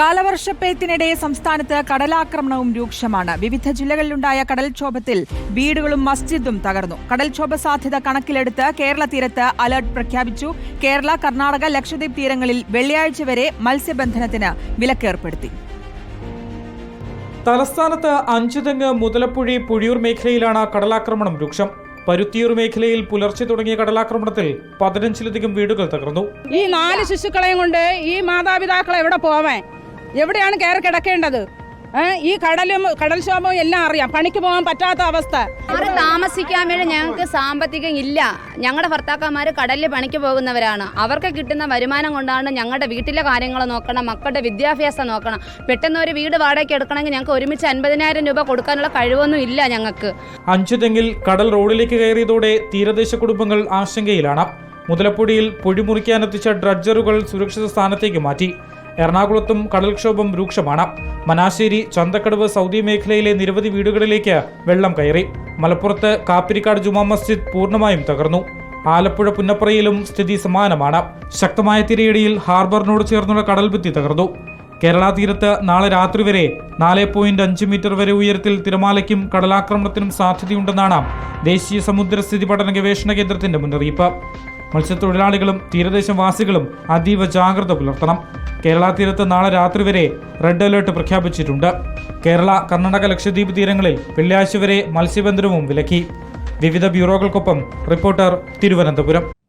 കാലവർഷപ്പെയ്ത്തിനിടെ സംസ്ഥാനത്ത് കടലാക്രമണവും രൂക്ഷമാണ്. വിവിധ ജില്ലകളിലുണ്ടായ കടൽക്ഷോഭത്തിൽ വീടുകളും മസ്ജിദും തകർന്നു. കടൽക്ഷോഭ സാധ്യത കണക്കിലെടുത്ത് കേരള തീരത്ത് അലർട്ട് പ്രഖ്യാപിച്ചു. കേരള കർണാടക ലക്ഷദ്വീപ് തീരങ്ങളിൽ വെള്ളിയാഴ്ച വരെ മത്സ്യബന്ധനത്തിന് വിലക്കേർപ്പെടുത്തി. തലസ്ഥാനത്ത് അഞ്ചുതെങ്ങ് മുതലപ്പുഴി പുഴിയൂർ മേഖലയിലാണ് കടലാക്രമണം രൂക്ഷം. പരുത്തിയൂർ മേഖലയിൽ പുലർച്ചെ തുടങ്ങിയ കടലാക്രമണത്തിൽ പതിനഞ്ചിലധികം വീടുകൾ തകർന്നു. ഈ നാല് ശിശുക്കളെയും കൊണ്ട് ഈ മാതാപിതാക്കളെ എവിടെ പോവാൻ? എവിടെയാണ് കയറി കിടക്കേണ്ടത്? ഈ കടലും കടൽക്ഷോഭവും എല്ലാം അറിയാം. പണിക്ക് പോകാൻ പറ്റാത്ത അവസ്ഥ. അവിടെ താമസിക്കാൻ വേണ്ടി ഞങ്ങൾക്ക് സാമ്പത്തികം ഇല്ല. ഞങ്ങളുടെ ഭർത്താക്കന്മാർ കടലിൽ പണിക്ക് പോകുന്നവരാണ്. അവർക്ക് കിട്ടുന്ന വരുമാനം കൊണ്ടാണ് ഞങ്ങളുടെ വീട്ടിലെ കാര്യങ്ങൾ നോക്കണം മക്കളുടെ വിദ്യാഭ്യാസം നോക്കണം. പെട്ടെന്ന് ഒരു വീട് വാടകയ്ക്ക് എടുക്കണമെങ്കിൽ ഞങ്ങൾക്ക് ഒരുമിച്ച് അൻപതിനായിരം രൂപ കൊടുക്കാനുള്ള കഴിവൊന്നും ഇല്ല ഞങ്ങൾക്ക്. അഞ്ചുതെങ്കിൽ കടൽ റോഡിലേക്ക് കയറിയതോടെ തീരദേശ കുടുംബങ്ങൾ ആശങ്കയിലാണ്. മുതലപ്പൊടിയിൽ പൊഴിമുറിക്കാനെത്തിച്ച ഡ്രഡ്ജറുകൾ സുരക്ഷിത സ്ഥാനത്തേക്ക് മാറ്റി. എറണാകുളത്തും കടൽക്ഷോഭം രൂക്ഷമാണ്. മനാശ്ശേരി ചന്തക്കടവ് സൗദി മേഖലയിലെ നിരവധി വീടുകളിലേക്ക് വെള്ളം കയറി. മലപ്പുറത്ത് കാപ്പിരിക്കാട് ജുമാ മസ്ജിദ് പൂർണമായും തകർന്നു. ആലപ്പുഴ പുന്നപ്രയിലും സ്ഥിതി സമാനമാണ്. ശക്തമായ തിരയിടിയിൽ ഹാർബറിനോട് ചേർന്നുള്ള കടൽഭിത്തി തകർന്നു. കേരള തീരത്ത് നാളെ രാത്രി വരെ നാല് പോയിന്റ് അഞ്ച് മീറ്റർ വരെ ഉയരത്തിൽ തിരമാലയ്ക്കും കടലാക്രമണത്തിനും സാധ്യതയുണ്ടെന്നാണ് ദേശീയ സമുദ്രസ്ഥിതി പഠന ഗവേഷണ കേന്ദ്രത്തിന്റെ മുന്നറിയിപ്പ്. മത്സ്യത്തൊഴിലാളികളും തീരദേശവാസികളും അതീവ ജാഗ്രത പുലർത്തണം. കേരള തീരത്ത് നാളെ രാത്രി വരെ റെഡ് അലേർട്ട് പ്രഖ്യാപിച്ചിട്ടുണ്ട്. കേരള കർണാടക ലക്ഷദ്വീപ് തീരങ്ങളിൽ വെള്ളിയാഴ്ച വരെ മത്സ്യബന്ധനവും വിലക്കി. വിവിധ ബ്യൂറോകൾക്കൊപ്പം റിപ്പോർട്ടർ തിരുവനന്തപുരം.